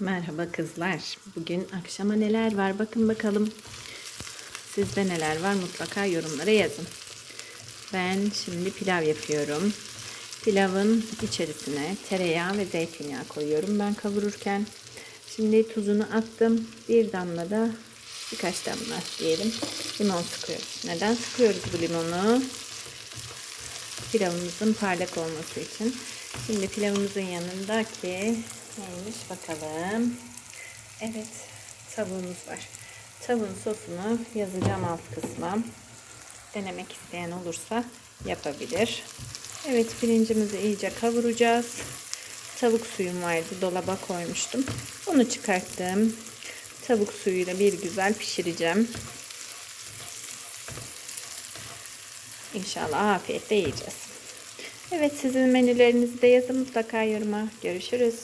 Merhaba kızlar. Bugün akşama neler var bakın bakalım. Sizde neler var mutlaka yorumlara yazın. Ben şimdi pilav yapıyorum. Pilavın içerisine tereyağı ve zeytinyağı koyuyorum ben kavururken. Şimdi tuzunu attım. Bir damla da birkaç damla diyelim limon sıkıyoruz. Neden sıkıyoruz bu limonu? pilavımızın parlak olması için. Şimdi pilavımızın yanındaki neymiş bakalım. Evet tavuğumuz var. Tavuğun sosunu yazacağım alt kısma. Denemek isteyen olursa yapabilir. Evet pirincimizi iyice kavuracağız. Tavuk suyum vardı dolaba koymuştum. Onu çıkarttım. Tavuk suyuyla bir güzel pişireceğim. İnşallah afiyetle yiyeceğiz. Evet sizin menülerinizi de yazın mutlaka yoruma. Görüşürüz.